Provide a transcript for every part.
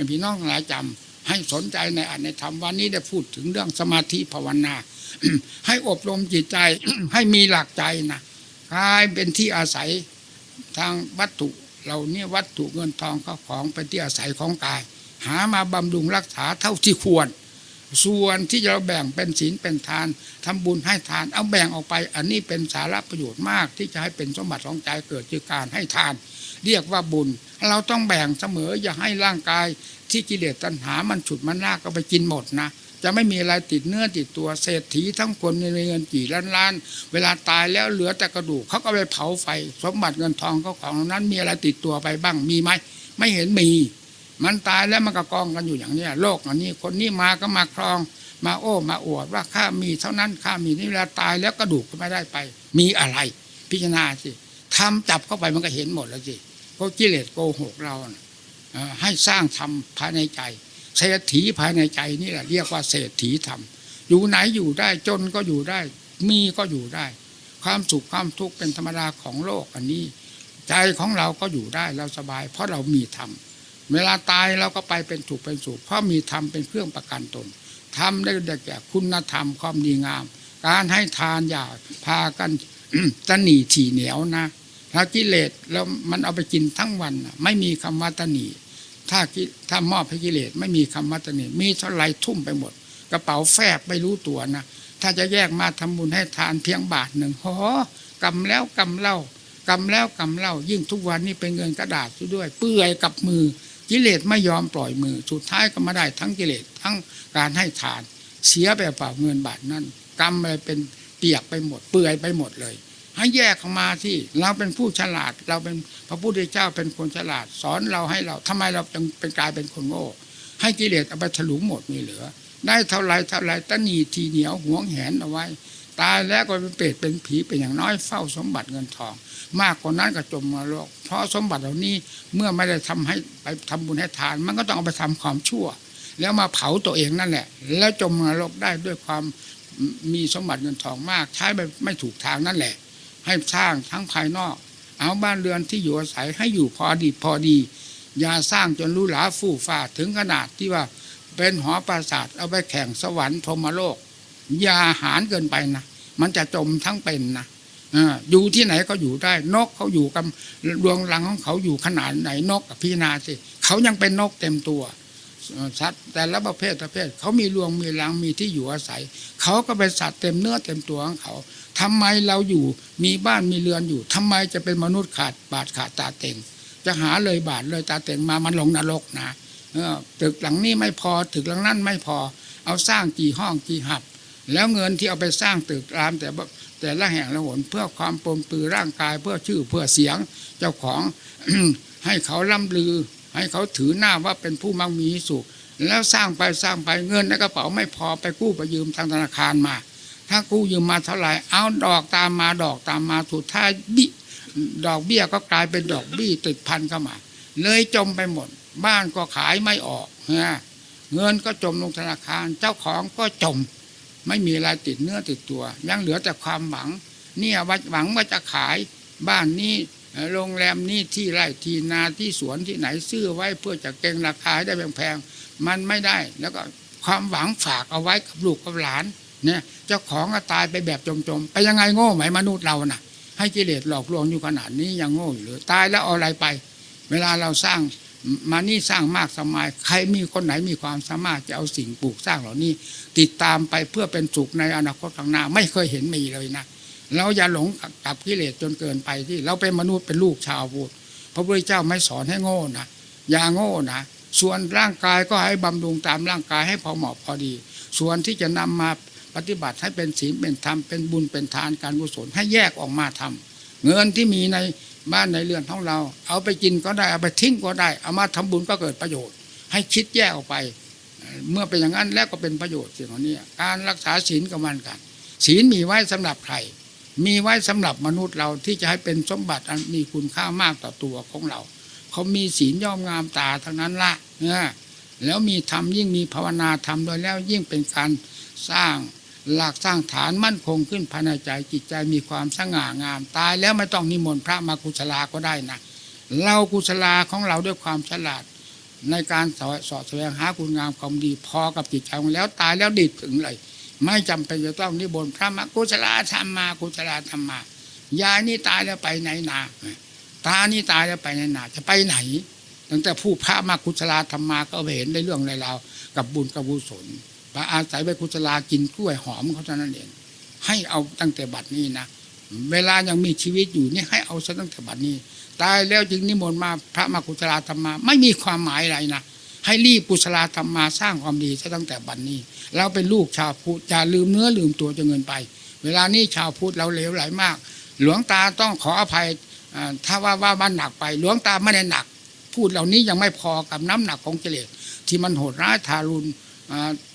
ให้พี่น้องหลายจำให้สนใจในอันในธรรมวันนี้ได้พูดถึงเรื่องสมาธิภาวนา ให้อบรมจิตใจให้มีหลักใจนะกลายเป็นที่อาศัยทางวัตถุเราเนี่ยวัตถุเงินทองเข้าของเป็นที่อาศัยของกาย หามาบำรุงรักษาเท่าที่ควร ส่วนที่เราแบ่งเป็นศีลเป็นทานทำบุญให้ทาน เอาแบ่งออกไป อันนี้เป็นสาระประโยชน์มาก ที่จะให้เป็นสมบัติของใจเกิดจากการให้ทาน เรียกว่าบุญ เราต้องแบ่งเสมออย่าให้ร่างกายที่กิเลสตัณหามันฉุดมันลากก็ไปกินหมดนะจะไม่มีอะไรติดเนื้อติดตัวเศรษฐีทั้งคนในเงินกี่ล้านล้าน เวลาตายแล้วเหลือแต่กระดูกเขาก็ไปเผาไฟ สมบัติเงินทองเขาของนั้นมีอะไรติดตัวไปบ้างมีไหมไม่เห็นมี มันตายแล้วมันก็กองกันอยู่อย่างเนี้ยโลกอันนี้ คนนี้มาก็มาครอง มาโอ้มาอวดว่าข้ามีเท่านั้นข้ามีนี่เวลาตายแล้วกระดูกก็ไม่ได้ไป มีอะไร พิจารณาสิทำจับเข้าไปมันก็เห็นหมดแล้วสิเพราะกิเลสโกหกเรานะให้สร้างธรรมภายในใจเศรษฐีภายในใจนี่แหละเรียกว่าเศรษฐีธรรมอยู่ไหนอยู่ได้จนก็อยู่ได้ มีก็อยู่ได้ ความสุขความทุกข์เป็นธรรมดาของโลกอันนี้ ใจของเราก็อยู่ได้เราสบาย เพราะเรามีธรรม เวลาตายเราก็ไปเป็นถูกเป็นสุขเพราะมีธรรมเป็นเครื่องประกันตนทำได้แก่คุณธรรมความดีงาม การให้ทานอย่าพากันตะหนีถี่เหนียวนะถ้ากิเลสแล้วมันเอาไปกินทั้งวันไม่มีคำว่าตะหนีถ้าถ้ามอบให้กิเลสไม่มีคำว่าตะหนีมีเท่าไรทุ่มไปหมด กระเป๋าแฟบไม่รู้ตัวนะถ้าจะแยกมาทำบุญให้ทานเพียงบาทหนึ่งโอ้กำแล้วกำเล่ากำแล้วกำเล่ายิ่งทุกวันนี้เป็นเงินกระดาษด้วย เปื่อยกับมือ กิเลสไม่ยอมปล่อยมือ สุดท้ายก็มาได้ทั้งกิเลสทั้งการให้ทาน เสียไปเปล่าเงินบาทนั่นกำอะไรเป็นเปียกไปหมด เปื่อยไปหมดเลย ให้แยกออกมาที่เราเป็นผู้ฉลาด เราเป็นพระพุทธเจ้าเป็นคนฉลาด สอนเราให้เราทำไมเราจึงเป็นกลายเป็นคนโง่ให้กิเลสเอาไปถลุงหมดไม่เหลือ ได้เท่าไรเท่าไรตะหนีทีเหนียวหวงแหนเอาไว้ ตายแล้วก็เป็นเปรตเป็นผีเป็นอย่างน้อยเฝ้าสมบัติเงินทอง มากกว่านั้นก็จมนรกเพราะสมบัติเหล่านี้เมื่อไม่ได้ทำให้ไปทำบุญให้ทาน มันก็ต้องเอาไปทำความชั่ว แล้วมาเผาตัวเองนั่นแหละ แล้วจมนรกได้ด้วยความมีสมบัติเงินทองมาก ใช้ไปไม่ถูกทางนั่นแหละ ให้สร้างทั้งภายนอก เอาบ้านเรือนที่อยู่อาศัยให้อยู่พอดีพอดี อย่าสร้างจนรู้หลาฟู่ฟ้าถึงขนาดที่ว่าเป็นหอปราสาทเอาไปแข่งสวรรค์พรหมโลก อย่าหารเกินไปนะมันจะจมทั้งเป็นนะอยู่ที่ไหนก็อยู่ได้นกเขาอยู่กับดวงรังของเขาอยู่ขนาดไหนนกกับพี่นาสิเขายังเป็นนกเต็มตัวสัตว์แต่ละประเภทประเภทเขามีรวงมีรังมีที่อยู่อาศัย เขาก็เป็นสัตว์เต็มเนื้อเต็มตัวของเขาทำไมเราอยู่มีบ้านมีเรือนอยู่ทำไมจะเป็นมนุษย์ขาดบาดขาดตาเต็ง จะหาเลยบาทเลยตาเต็งมามันลงนรกนะเออตึกหลังนี้ไม่พอตึกหลังนั้นไม่พอ เอาสร้างกี่ห้องกี่หับ แล้วเงินที่เอาไปสร้างตึกรามแต่แต่ละแห่งละหนเพื่อความปมปือร่างกายเพื่อชื่อเพื่อเสียงเจ้าของ ให้เขาล่ำลือ ให้เขาถือหน้าว่าเป็นผู้มั่งมีสุข แล้วสร้างไปสร้างไปเงินในกระเป๋าไม่พอไปกู้ไปยืมทางธนาคารมา ถ้ากู้ยืมมาเท่าไหร่เอาดอกตามมาดอกตามมาสุดท้ายบิดอกเบี้ยก็กลายเป็นดอกบี้ติดพันเข้ามา เลยจมไปหมด บ้านก็ขายไม่ออกเงินก็จมลงธนาคารเจ้าของก็จม ไม่มีอะไรติดเนื้อติดตัวยังเหลือแต่ความหวัง เนี่ยว่าหวังว่าจะขายบ้านนี่โรงแรมนี้ที่ไร่ที่นาที่สวนที่ไหนซื้อไว้เพื่อจะเก็งราคาให้ได้แพงๆมันไม่ได้ แล้วก็ความหวังฝากเอาไว้กับลูกกับหลานเนี่ยเจ้าของก็ตายไปแบบจมๆไปยังไงโง่ไหมมนุษย์เราน่ะ ให้กิเลสหลอกลวงอยู่ขนาดนี้ยังโง่อยู่เลยตายแล้วเอาอะไรไป เวลาเราสร้าง มานี่สร้างมากสมายใครมีคนไหนมีความสามารถจะเอาสิ่งปลูกสร้างเหล่านี้ ติดตามไปเพื่อเป็นสุขในอนาคตข้างหน้าไม่เคยเห็นมีเลยนะเราอย่าหลงกับกิเลสจนเกินไปที่ เราเป็นมนุษย์เป็นลูกชาวพุทธพระพุทธเจ้าไม่สอนให้โง่นะอย่าโง่นะส่วนร่างกายก็ให้บำรุงตามร่างกายให้พอเหมาะพอดี ส่วนที่จะนำมาปฏิบัติให้เป็นศีลเป็นธรรมเป็นบุญเป็นทานการกุศลให้แยกออกมาทำเงินที่มีใน บ้านในเรือนของเรา เอาไปกินก็ได้เอาไปทิ้งก็ได้ เอามาทำบุญก็เกิดประโยชน์ ให้คิดแยกออกไป เมื่อเป็นอย่างนั้นแล้วก็เป็นประโยชน์สิ่งเหล่านี้การรักษาศีลกับมันกัน ศีลมีไว้สำหรับใครมีไว้สำหรับมนุษย์เราที่จะให้เป็นสมบัติอันมีคุณค่ามากต่อตัวของเรา เขามีศีลย่อมงามตาทั้งนั้นละเนี่ยแล้วมีธรรมยิ่งมีภาวนาธรรมโดยแล้วยิ่งเป็นการสร้าง หลักสร้างฐานมั่นคงขึ้นภายในใจจิตใจมีความสง่างาม ตายแล้วไม่ต้องนิมนต์พระมากุศลาก็ได้นะเรากุศลาของเราด้วยความฉลาด ในการสอสอแสวงหาคุณงามความดีพอกับจิตใจของแล้วตายแล้วดิดถึงเลย ไม่จำเป็นจะต้องนิบนต์พระมกุศลธรรมมากุศลธรรมมายายนี่ตายแล้วไปไหนนาตานี่ตายแล้วไปไหนนาจะไปไหนตั้งแต่ผู้พระมากุศลาธรรมมาก็เห็นได้เรื่องในราวกับบุญกับบุศล ระอาศัยไปกุศลากินกล้วยหอมเขาเท่านั้นเอง ให้เอาตั้งแต่บัดนี้นะเวลายังมีชีวิตอยู่นี่ให้เอาซะตั้งแต่บัดนี้ ตายแล้วจึงนิมนต์มาพระมากุศลธรรมมา ไม่มีความหมายอะไรนะให้รีบกุศลธรรมมาสร้างความดีซะตั้งแต่บัดนี้ เราเป็นลูกชาวพุทธอย่าลืมเนื้อลืมตัวจนเงินไป เวลานี้ชาวพุทธเราเหลวไหลมาก หลวงตาต้องขออภัยถ้าว่าว่ามันหนักไป หลวงตาไม่ได้หนัก พูดเหล่านี้ยังไม่พอกับน้ำหนักของกิเลสที่มันโหดร้ายทารุณ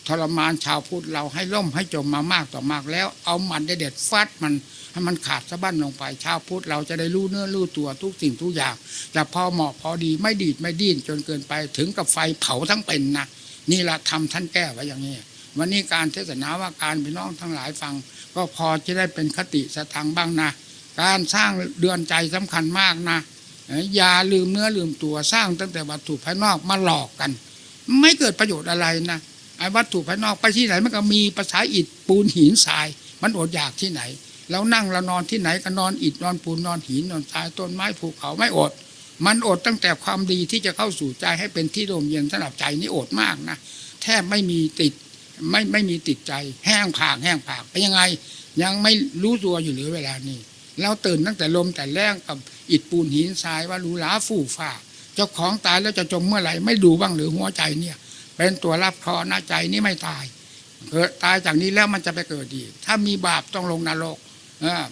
ทรมานชาวพุทธเราให้ล่มให้จมมามากต่อมากแล้ว เอามันได้เด็ดฟัดมันให้มันขาดสะบั้นลงไปชาวพุทธเราจะได้รู้เนื้อรู้ตัวทุกสิ่งทุกอย่างจะพอเหมาะพอดีไม่ดีดไม่ดิ้นจนเกินไปถึงกับไฟเผาทั้งเป็นนะนี่ละทำท่านแก้ไว้อย่างนี้วันนี้การเทศนาว่าการพี่น้องทั้งหลายฟัง ก็พอจะได้เป็นคติสตังบ้างนะการสร้างเดือนใจสำคัญมากนะอย่าลืมเนื้อลืมตัวสร้างตั้งแต่วัตถุภายนอกมาหลอกกัน ไม่เกิดประโยชน์อะไรนะ ไอ้วัตถุภายนอกไปที่ไหนมันก็มีภาษาอิฐปูนหินทราย มันอดอยากที่ไหนเรานั่งเรานอนที่ไหนก็นอนอิฐนอนปูนนอนหินนอนทรายต้นไม้ภูเขาไม่อด มันอดตั้งแต่ความดีที่จะเข้าสู่ใจให้เป็นที่ร่มเย็นสำหรับใจนี่อดมากนะแทบไม่มีติดไม่ไม่มีติดใจ แห้งผากแห้งผากเป็นยังไง ยังไม่รู้ตัวอยู่หรือเวลานี้เราตื่นตั้งแต่ลมแต่แรงกับอิฐปูนหินทรายว่าหรูหราฟู่ฟ้าเจ้าของตายแล้วจะจมเมื่อไหร่ไม่ดูบ้างหรือหัวใจเนี่ย เป็นตัวรับเคราะห์นะใจนี้ไม่ตายเกิดตายจากนี้แล้วมันจะไปเกิดดีกถ้ามีบาปต้องลงนรก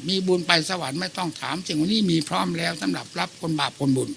มีบุญไปสวรรค์ไม่ต้องถามสิ่งนี้มีพร้อมแล้วสำหรับรับคนบาปคนบุญ